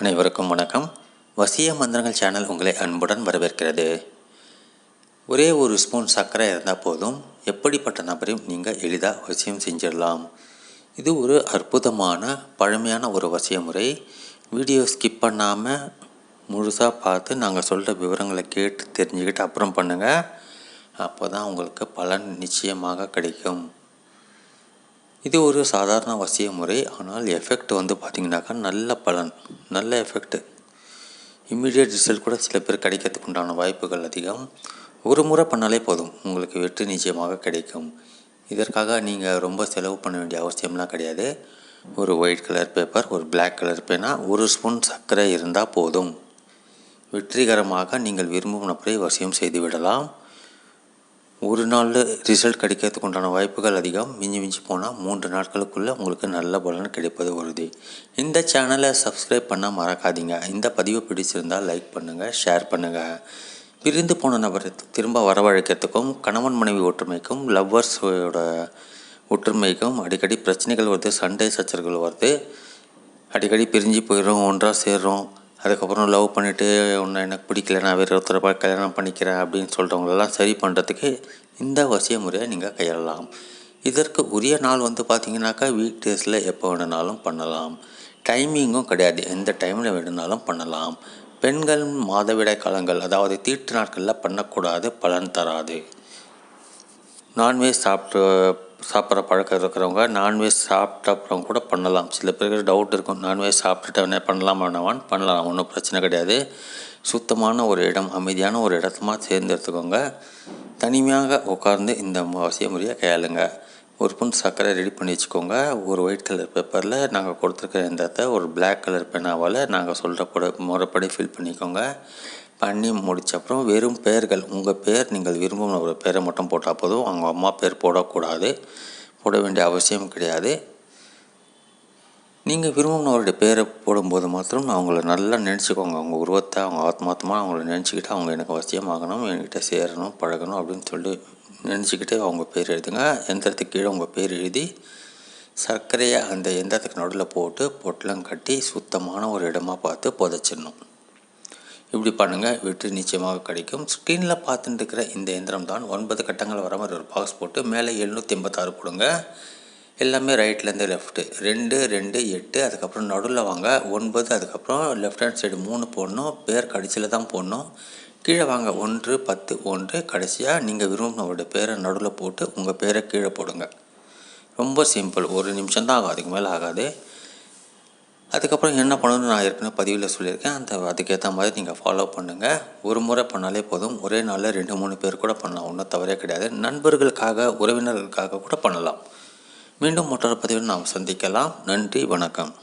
அனைவருக்கும் வணக்கம். வசிய மந்திரங்கள் சேனல் உங்களை அன்புடன் வரவேற்கிறது. ஒரே ஒரு ஸ்பூன் சர்க்கரை இருந்தால் போதும். எப்படிப்பட்ட நபரையும் நீங்கள் எளிதாக வசியம் செஞ்சிடலாம். இது ஒரு அற்புதமான பழமையான ஒரு வசிய முறை. வீடியோ ஸ்கிப் பண்ணாமல் முழுசாக பார்த்து நாங்கள் சொல்கிற விவரங்களை கேட்டு தெரிஞ்சுக்கிட்டு அப்புறம் பண்ணுங்கள் அப்போ தான் உங்களுக்கு பலன் நிச்சயமாக கிடைக்கும். இது ஒரு சாதாரண வசிய முறை ஆனால் எஃபெக்ட் வந்து பார்த்திங்கனாக்கா நல்ல பலன் நல்ல எஃபெக்ட்டு இம்மிடியட் ரிசல்ட் கூட சில பேர் கிடைக்கிறதுக்கு உண்டான வாய்ப்புகள் அதிகம். ஒரு முறை பண்ணாலே போதும் உங்களுக்கு வெற்றி நிச்சயமாக கிடைக்கும். இதற்காக நீங்கள் ரொம்ப செலவு பண்ண வேண்டிய அவசியம்லாம் கிடையாது. ஒரு ஒயிட் கலர் பேப்பர் ஒரு பிளாக் கலர் பேனா ஒரு ஸ்பூன் சர்க்கரை இருந்தால் போதும். வெற்றிகரமாக நீங்கள் விரும்பும் நபரை வசியம் செய்து விடலாம். ஒரு நாளில் ரிசல்ட் கிடைக்கிறதுக்கு உண்டான வாய்ப்புகள் அதிகம். மிஞ்சி மிஞ்சி போனால் மூன்று நாட்களுக்குள்ளே உங்களுக்கு நல்ல பலன் கிடைப்பது உறுதி. இந்த சேனலை சப்ஸ்கிரைப் பண்ண மறக்காதீங்க. இந்த பதிவு பிடிச்சிருந்தால் லைக் பண்ணுங்கள் ஷேர் பண்ணுங்கள் பிரிந்து போன நபரை திரும்ப வரவழைக்கிறதுக்கும் கணவன் மனைவி ஒற்றுமைக்கும் லவ்வர்ஸோட ஒற்றுமைக்கும் அடிக்கடி பிரச்சனைகள் வருது சண்டை சச்சரவுகள் வருது. அடிக்கடி பிரிஞ்சு போயிடும் ஒன்றாக சேர்றோம். அதுக்கப்புறம் லவ் பண்ணிவிட்டு உன்னை எனக்கு பிடிக்கல நான் வேறு ஒருத்தரை பார்த்து கல்யாணம் பண்ணிக்கிறேன் அப்படின்னு சொல்கிறவங்களெல்லாம் சரி பண்ணுறதுக்கு இந்த வசிய முறையை நீங்கள் கையாளலாம். இதற்கு உரிய நாள் வந்து பார்த்திங்கனாக்கா வீக் டேஸில் எப்போ வேணுனாலும் பண்ணலாம். டைமிங்கும் கிடையாது. எந்த டைமில் வேணுனாலும் பண்ணலாம். பெண்கள் மாதவிடாய் காலங்கள் அதாவது தீட்டு நாட்களில் பண்ணக்கூடாது பலன் தராது. நான்வெஜ் சாப்பிட்டு சாப்பிட்ற பழக்கம் இருக்கிறவங்க நான்வெஜ் சாப்பிட்டப்புறம் கூட பண்ணலாம். சில பேருக்கு டவுட் இருக்கும். நான்வெஜ் சாப்பிட்டுட்டு உடனே பண்ணலாம் வேணாமான்னு? பண்ணலாம். ஒன்றும் பிரச்சனை கிடையாது. சுத்தமான ஒரு இடம் அமைதியான ஒரு இடத்துமா தேர்ந்தெடுத்துக்கோங்க. தனிமையாக உட்கார்ந்து இந்த அவசிய முறையை கையாளுங்க ஒரு புண் சர்க்கரை ரெடி பண்ணி வச்சுக்கோங்க. ஒரு ஒயிட் கலர் பேப்பரில் நாங்கள் கொடுத்துருக்க இந்த ஒரு பிளாக் கலர் பெனாவால் நாங்கள் சொல்கிற முறைப்படி ஃபில் பண்ணிக்கோங்க. பண்ணி முடித்த அப்புறம் வெறும் பெயர்கள் உங்கள் பேர் நீங்கள் விரும்பும் ஒரு பேரை மட்டும் போட்டால் போதும். அவங்க அம்மா பேர் போடக்கூடாது. போட வேண்டிய அவசியம் கிடையாது. நீங்கள் விரும்பினவருடைய பேரை போடும்போது மாத்திரம் அவங்கள நல்லா நினச்சிக்கோங்க. அவங்க உருவத்தை அவங்க ஆத்மாத்தமாக அவங்கள நினச்சிக்கிட்டு அவங்க எனக்கு அவசியமாகணும் என்கிட்ட சேரணும் பழகணும் அப்படின்னு சொல்லி நினச்சிக்கிட்டு அவங்க பேர் எழுதுங்க. எந்திரத்துக்கு கீழே உங்கள் பேர் எழுதி சர்க்கரையை அந்த எந்திரத்துக்கு நடுவில் போட்டு பொட்டலம் கட்டி சுத்தமான ஒரு இடமா பார்த்து புதைச்சிடணும். இப்படி பண்ணுங்கள் வெற்றி நிச்சயமாக கிடைக்கும். ஸ்க்ரீனில் பார்த்துட்டு இருக்கிற இந்த இயந்திரம் தான் ஒன்பது கட்டங்கள் வர மாதிரி ஒரு பாக்ஸ் போட்டு மேலே எழுநூற்றி எண்பத்தாறு போடுங்க. எல்லாமே ரைட்லேருந்து லெஃப்ட்டு ரெண்டு ரெண்டு எட்டு அதுக்கப்புறம் நடுவில் வாங்க. ஒன்பது அதுக்கப்புறம் லெஃப்ட் ஹேண்ட் சைடு மூணு போடணும். பேர் கடைசியில் தான் போடணும். கீழே வாங்க. ஒன்று பத்து ஒன்று. கடைசியாக நீங்கள் விரும்பினவருடைய பேரை நடுவில் போட்டு உங்கள் பேரை கீழே போடுங்க. ரொம்ப சிம்பிள் ஒரு நிமிஷம் தான் ஆகும் அதுக்கு மேலே ஆகாது. அதுக்கப்புறம் என்ன பண்ணணும்னு நான் ஏற்கனவே பதிவில் சொல்லியிருக்கேன். அந்த அதுக்கேற்ற மாதிரி நீங்கள் ஃபாலோ பண்ணுங்கள் ஒரு முறை பண்ணாலே போதும். ஒரே நாளில் ரெண்டு மூணு பேர் கூட பண்ணலாம். ஒன்றும் தவறே கிடையாது. நண்பர்களுக்காக உறவினர்களுக்காக கூட பண்ணலாம். மீண்டும் மற்றொரு பதிவில் நாம் சந்திக்கலாம். நன்றி வணக்கம்.